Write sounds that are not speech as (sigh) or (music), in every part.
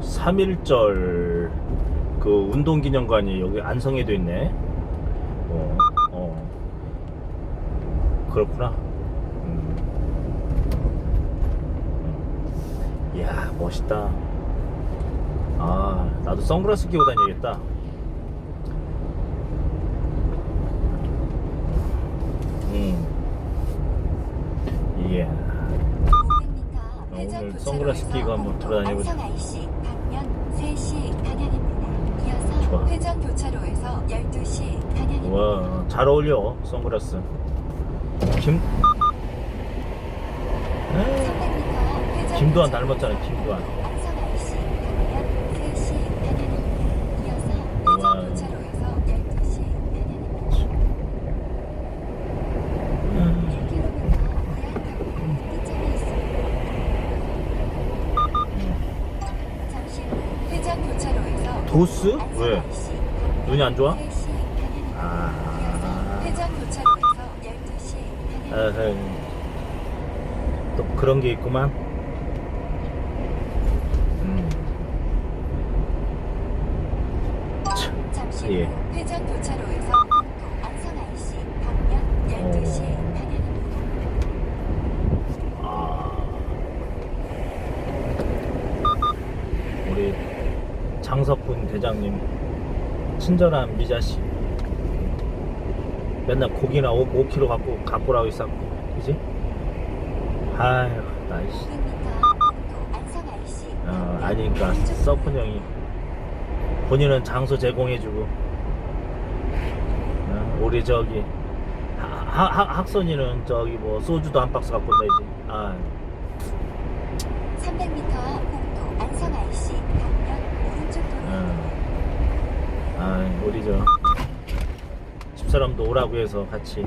3.1절 그 운동기념관이 여기 안성에도 있네. 어, 어. 그렇구나. 음. 음. 이야, 멋있다. 아, 나도 선글라스 끼고 다녀야겠다. 음. 이야. 오늘 선글라스 끼고 한번 돌아다녀보자. 안성 IC 방면 3시 방향입니다. 이어서 좋아. 회전 교차로에서 12시 방향입니다. 와, 잘 어울려, 선글라스. 김, 에이, 300m 회전 김도한 교차로 닮았잖아, 김도한. 안성 IC 방면 3시 방향입니다. 이어서 우와. 회전 교차로에서 12시 방향입니다. 1km 우회하고 끝점이 있습니다. 잠시 후 회전 교차로에서 도스? 안성 왜? 눈이 안 좋아? 3시 방향입니다. 아, 회전 12시 방향입니다. 에헤이. 또 그런 게 있구만. 음. 참, 잠시 후 예. 회전 교차로에서 홍도 안성 IC 방면 12시 어. 방향입니다. 아. 우리 장석훈 대장님 친절한 미자씨. 맨날 고기나 5, 5kg 갖고 갖고 라고 있었고 그지? 아휴 나이씨. 500m 홍도 안성 IC 어, 방면 아니니까 서훈 형이 본인은 장소 제공해주고. 어, 우리 저기 하, 하, 하- 학선이는 저기 뭐 소주도 한 박스 갖고 내지 아 300m 홍도 안성 IC 방면 오른쪽 도로 어. 아, 우리 저 집사람도 오라고 해서 같이.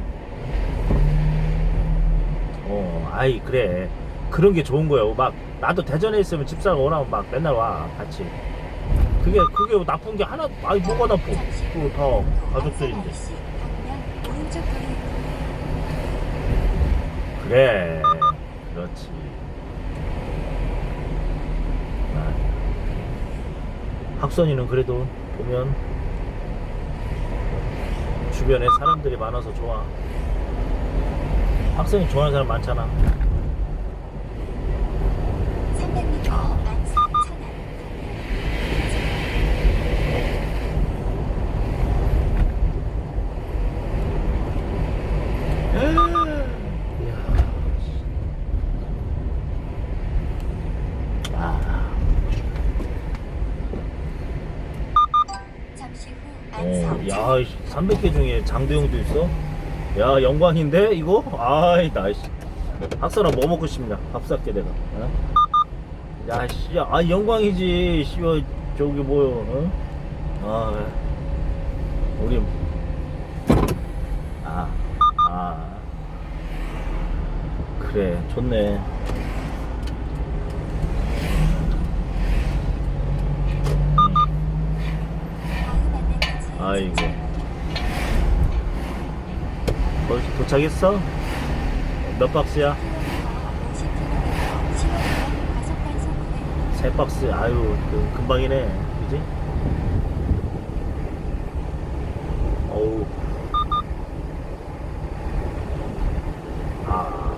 어, 아이 그래. 그런 게 좋은 거예요. 막 나도 대전에 있으면 집사람 오라면 막 맨날 와 같이. 그게 그게 나쁜 게 하나 아니 뭐가 나빠? 그다 가족들인데. 그래. 그렇지. 아. 학선이는 그래도 보면 주변에 사람들이 많아서 좋아. 학선이 좋아하는 사람 많잖아. 300m 안성 천안 아, 잠시 후 어, 야, 300개 중에 장도영도 있어? 야, 영광인데 이거? 아이, 나이씨. 학선아 뭐 먹고 싶냐? 밥 살게 내가. 어? 야, 씨, 아 영광이지. 씨, 저기 뭐요? 어? 아, 우리 아, 아, 그래, 좋네. 다음 안내까지 아 이고. 벌써 도착했어? 몇 박스야? 50km 신호등 과속 단속 구간 세 박스. 아유, 그 금방이네. 그지? 어우. 아.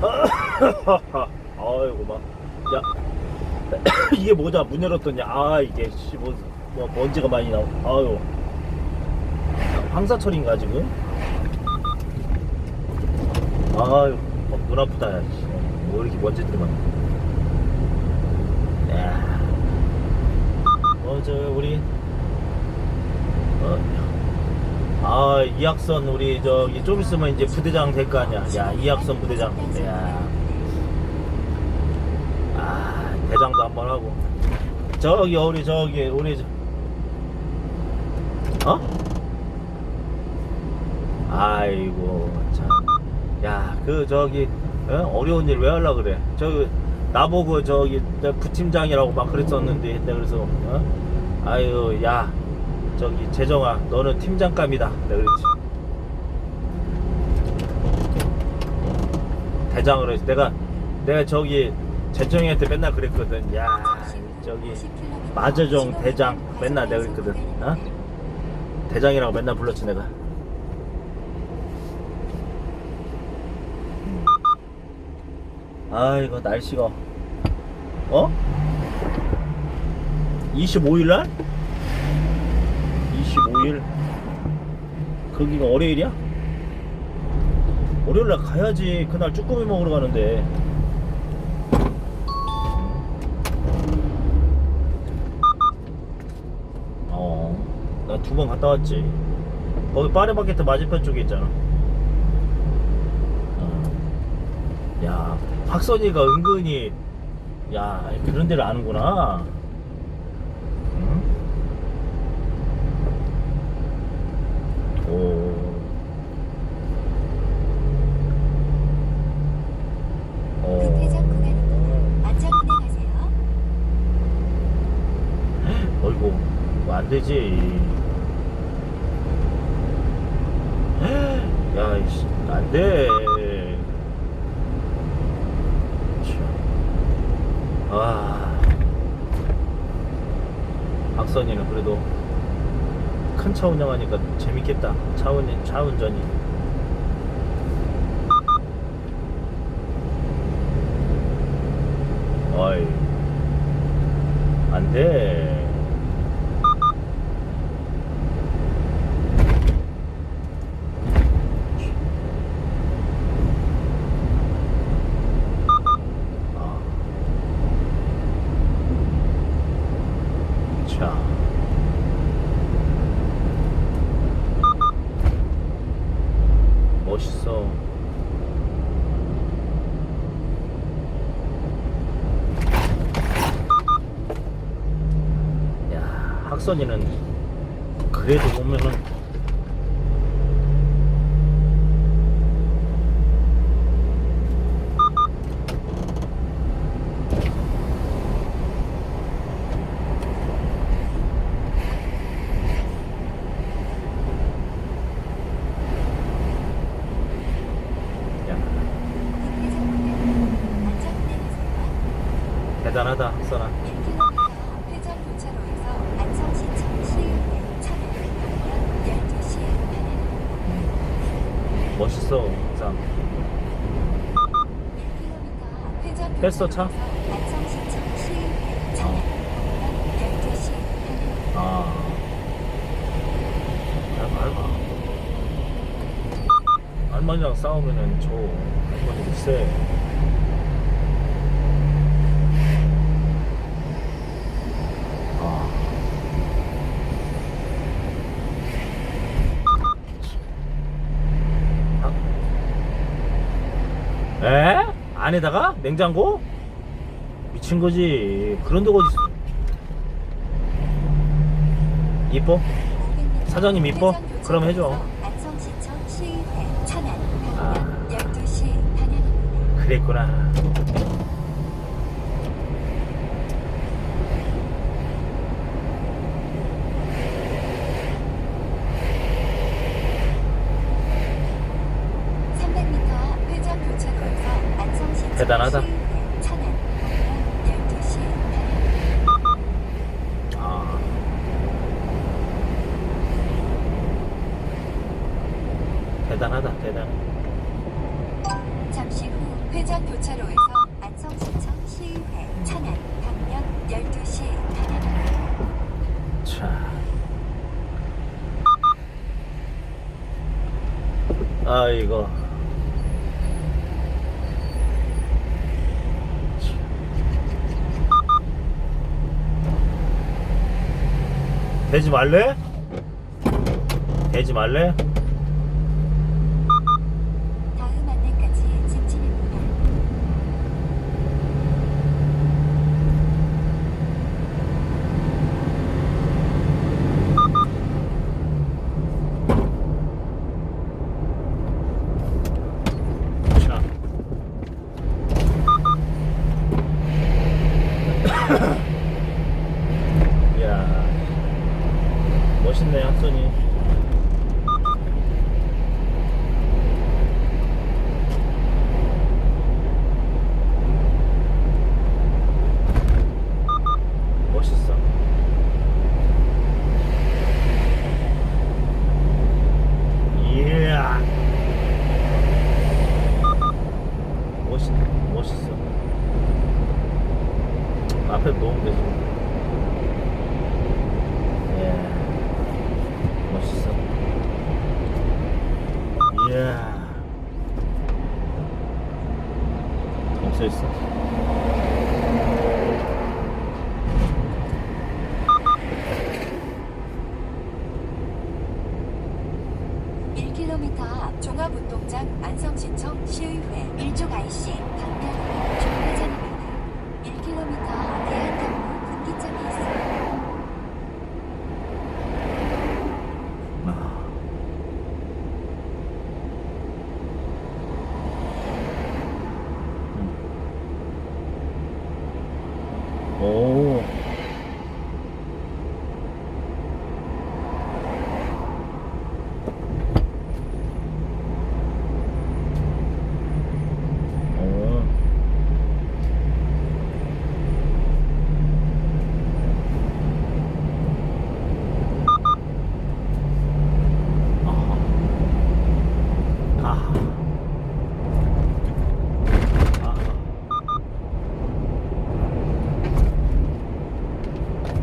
(laughs) 아이고, 막. 야. (coughs) 이게 뭐냐? 문 열었더니, 아, 이게, 씨, 뭐, 뭐 먼지가 많이 나오. 아유. 황사철인가, 지금? 아유, 어, 눈 아프다. 뭐 이렇게 먼지들이 많아. 야. 어, 저, 우리, 어, 아, 이학선, 우리, 저기, 좀 있으면 이제 부대장 될 거 아니야. 야, 이학선 부대장. 야. 아, 대장도 한번 하고. 저기, 우리, 저기, 우리, 저, 어? 아이고, 참. 야, 그, 저기, 어? 려운 일 왜 하려 그래? 저, 나보고 저기, 내 부팀장이라고 막 그랬었는데, 내가 그래서, 어? 아유, 야, 저기, 재정아, 너는 팀장감이다. 내가 그랬지. 대장으로 해서 내가, 내가 저기, 재정이한테 맨날 그랬거든. 야, 저기 마저정 대장 맨날 내가 그랬거든. 어? 대장이라고 맨날 불렀지 내가. 아 이거 날씨가 어? 25일 날? 25일 거기가 월요일이야? 월요일 날 가야지 그날 쭈꾸미 먹으러 가는데 어 나 두 번 갔다 왔지 거기 파리바게트 맞은편 쪽에 있잖아 어. 야 박선이가 은근히 야 그런 데를 아는구나 응? 오 어. 어이구 이거 안 되지 야 이씨 안 돼 아. 박선이는 그래도 큰 차 운영하니까 재밌겠다. 차, 운, 차 운전이. 어이. 안 돼 자. 멋있어. 야, 학선이는 그래도 보면은. 대단하다, 학선 멋있어, 참. 1km 회전 뺐어, 차? 교차로에서 안성시청 시의회 차량 방면 12시 방향 아. 야, 밟아. 할머니랑 싸우면은 저 할머니도 세. 아. 아. 에? 안에다가? 냉장고? 미친 거지. 그런 데가 어딨어. 이뻐? 사장님 이뻐? 그럼 해줘. 아. 방면 12시 방향입니다. 그랬구나. 삼0 0 m 회전 교차로에서 안성시청 대단하다. 시의회 차량 방면 12시 방향 아. 대단하다, 대단해. 잠시 후 회전 교차로에서 안성시청 시의회 차량 방면 12시 방향입니다. 자. 아이고. 되지 말래? 되지 말래? 다음 안내까지 직진입니다. 멋있네, 학선이. 1km 앞 종합운동장 안성시청 시의회 1족 IC 강남 종회전입니다. 1km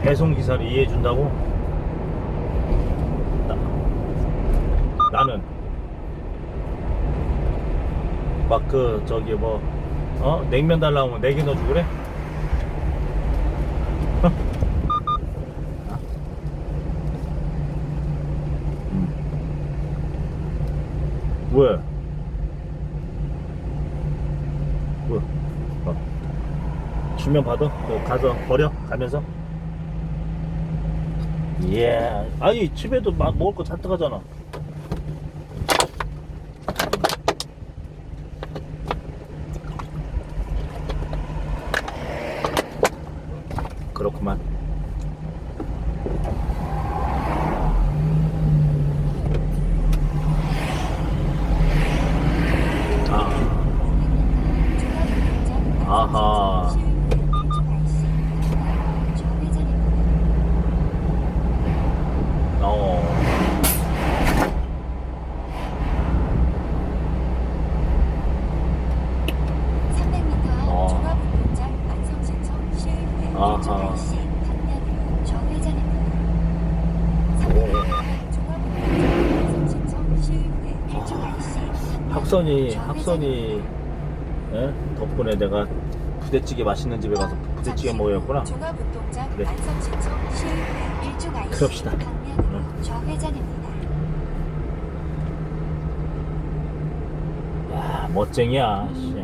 배송 기사를 이해해 준다고? 나, 나는 막 그 저기 뭐 어? 냉면 달라고 하면 4개 넣어주고 그래? 음. 왜? 뭐? 어. 주면 받아? 그 가서 버려? 가면서? 예. 아니 집에도 마, 먹을 거 잔뜩 하잖아. 그렇구만. 아, 아하. 어. 어. 아하. 학선이 학선이 예? 덕분에 내가 부대찌개 맛있는 집에 가서 부대찌개 먹었구나. 종합운동장 그래. 그럽시다. 응. 야 멋쟁이야. 씨.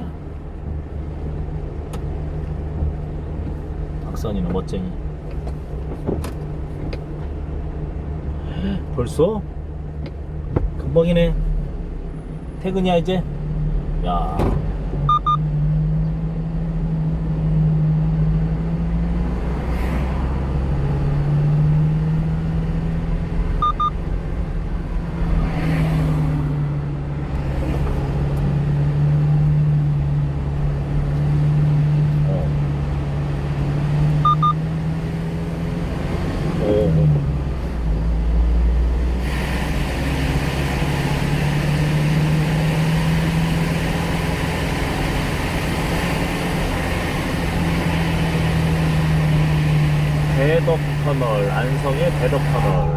박선이는 멋쟁이. 벌써? 금방이네. 퇴근이야 이제. 야. 어. 오. 대덕 터널 안성의 어 그렇구나